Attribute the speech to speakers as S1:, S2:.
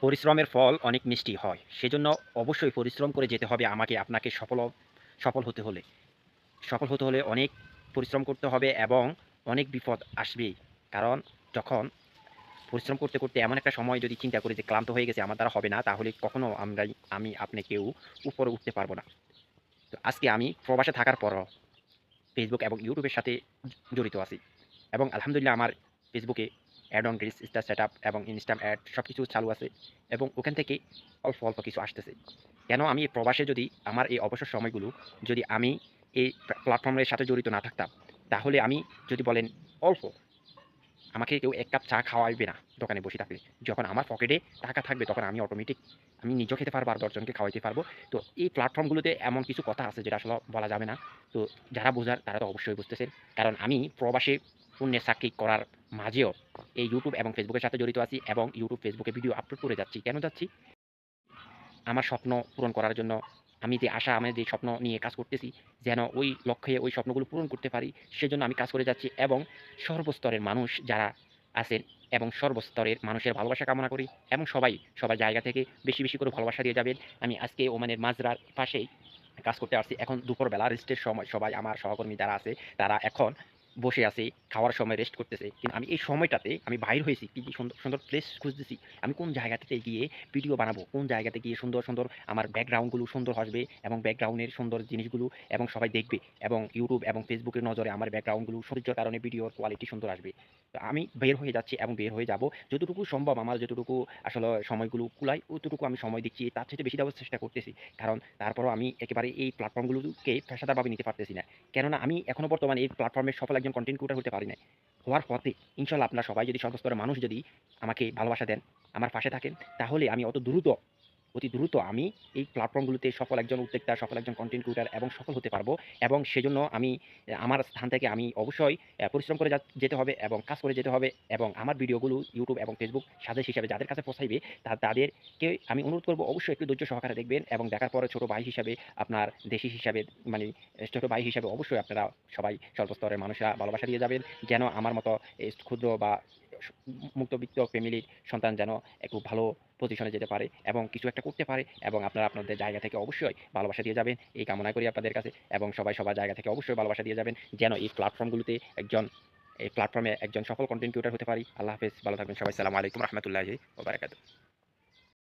S1: পরিশ্রমের ফল অনেক মিষ্টি হয়। সেজন্য অবশ্যই পরিশ্রম করে যেতে হবে আমাকে, আপনাকে সফল সফল হতে হলে। সফল হতে হলে অনেক পরিশ্রম করতে হবে এবং অনেক বিপদ আসবেই। কারণ যখন পরিশ্রম করতে করতে এমন একটা সময় যদি চিন্তা করি যে ক্লান্ত হয়ে গেছে, আমার দ্বারা হবে না, তাহলে কখনো আমরা আমি আপনি কেউ উপরে উঠতে পারব না। তো আজকে আমি প্রবাসে থাকার পরও ফেসবুক এবং ইউটিউবের সাথে জড়িত আছি। এবং আলহামদুলিল্লাহ আমার ফেসবুকে add on reels star set up এবং ইনস্টাম অ্যাড সব কিছু চালু আছে এবং ওখান থেকে অল্প অল্প কিছু আসতেছে। কেন আমি এই প্রবাসে যদি আমার এই অবসর সময়গুলো যদি আমি এই প্ল্যাটফর্মের সাথে জড়িত না থাকতাম, তাহলে আমি যদি বলেন অল্প, আমাকে কেউ এক কাপ চা খাওয়াইবে না দোকানে বসে থাকলে। যখন আমার পকেটে টাকা থাকবে তখন আমি অটোমেটিক আমি নিজেও খেতে পারব আর দশজনকে খাওয়াইতে পারব। তো এই প্ল্যাটফর্মগুলোতে এমন কিছু কথা আছে যেটা আসলে বলা যাবে না। তো যারা বোঝার তারা তো অবশ্যই বুঝতেছেন। কারণ আমি প্রবাসে পুণ্যের সাক্ষী করার মাঝেও এই ইউটিউব এবং ফেসবুকের সাথে জড়িত আছি এবং ইউটিউব ফেসবুকে ভিডিও আপলোড করে যাচ্ছি। কেন যাচ্ছি? আমার স্বপ্ন পূরণ করার জন্য আমি যে আশা, আমি যে স্বপ্ন নিয়ে কাজ করতেছি, যেন ওই লক্ষ্যে ওই স্বপ্নগুলো পূরণ করতে পারি, সেজন্য আমি কাজ করে যাচ্ছি এবং সর্বস্তরের মানুষ যারা আছেন এবং সর্বস্তরের মানুষের ভালোবাসা কামনা করি এবং সবাই সবার জায়গা থেকে বেশি বেশি করে ভালোবাসা দিয়ে যাবেন। আমি আজকে ওমানের মাজরার পাশেই কাজ করতে আসছি। এখন দুপুরবেলা রেস্টের সময় সবাই, আমার সহকর্মী যারা আছে, তারা এখন বসে আছে, খাওয়ার সময় রেস্ট করতেছে। কিন্তু আমি এই সময়টাতে আমি বাইর হয়েছি, কি কি সুন্দর সুন্দর প্লেস খুঁজতেছি। আমি কোন জায়গাতে গিয়ে ভিডিও বানাবো, কোন জায়গাতে গিয়ে সুন্দর সুন্দর আমার ব্যাকগ্রাউন্ডগুলো সুন্দর আসবে এবং ব্যাকগ্রাউন্ডের সুন্দর জিনিসগুলো এবং সবাই দেখবে এবং ইউটিউব এবং ফেসবুকের নজরে আমার ব্যাকগ্রাউন্ডগুলো সৌন্দর্যের কারণে ভিডিওর কোয়ালিটি সুন্দর আসবে। তো আমি বের হয়ে যাচ্ছি এবং বের হয়ে যাব। যতটুকু সম্ভব আমার যতটুকু আসলে সময়গুলো কুলাই অতটুকু আমি সময় দিচ্ছি, তার চেয়ে বেশি দেওয়ার চেষ্টা করতেছি। কারণ তারপরও আমি একেবারে এই প্ল্যাটফর্মগুলোকে পেশাদারভাবে নিতে পারতেছি না। কেননা আমি এখনও বর্তমানে এই প্ল্যাটফর্মের সফল একজন কন্টেন্ট ক্রিয়েটার হতে পারি না হওয়ার পথে ইনশাল্লাহ আপনার সবাই যদি সর্বস্তরের মানুষ যদি আমাকে ভালোবাসা দেন, আমার পাশে থাকেন, তাহলে আমি অত দ্রুত অতি দ্রুত আমি এই প্ল্যাটফর্মগুলোতে সফল একজন উদ্যোক্তা, সফল একজন কন্টেন্ট ক্রিয়েটার এবং সফল হতে পারব এবং সেজন্য আমি, আমার স্থান থেকে আমি অবশ্যই পরিশ্রম করে যেতে হবে এবং কাজ করে যেতে হবে এবং আমার ভিডিওগুলো ইউটিউব এবং ফেসবুক সাজেশ হিসাবে যাদের কাছে পৌঁছাইবে তা, তাদেরকে আমি অনুরোধ করব অবশ্যই একটু ধৈর্য সহকারে দেখবেন এবং দেখার পরে ছোট ভাই হিসাবে আপনার দেশি হিসাবে মানে ছোট ভাই হিসাবে অবশ্যই আপনারা সবাই সর্বস্তরের মানুষরা ভালোবাসা দিয়ে যাবেন। যেন আমার মতো ক্ষুদ্র বা মুক্তবিত্ত ফ্যামিলির সন্তান যেন একটু ভালো পজিশনে যেতে পারে এবং কিছু একটা করতে পারে এবং আপনারা আপনাদের জায়গা থেকে অবশ্যই ভালোবাসা দিয়ে যাবেন। এই কামনা করি আপনাদের কাছে এবং সবাই সবার জায়গা থেকে অবশ্যই ভালোবাসা দিয়ে যাবেন যেন এই প্ল্যাটফর্মগুলোতে একজন, এই প্ল্যাটফর্মে একজন সফল কন্টেন্ট ক্রিয়েটার হতে পারি। আল্লাহ হাফেজ, ভালো থাকবেন সবাই। সালাম আলাইকুম রহমতুল্লাহি ওবরাকাতুহ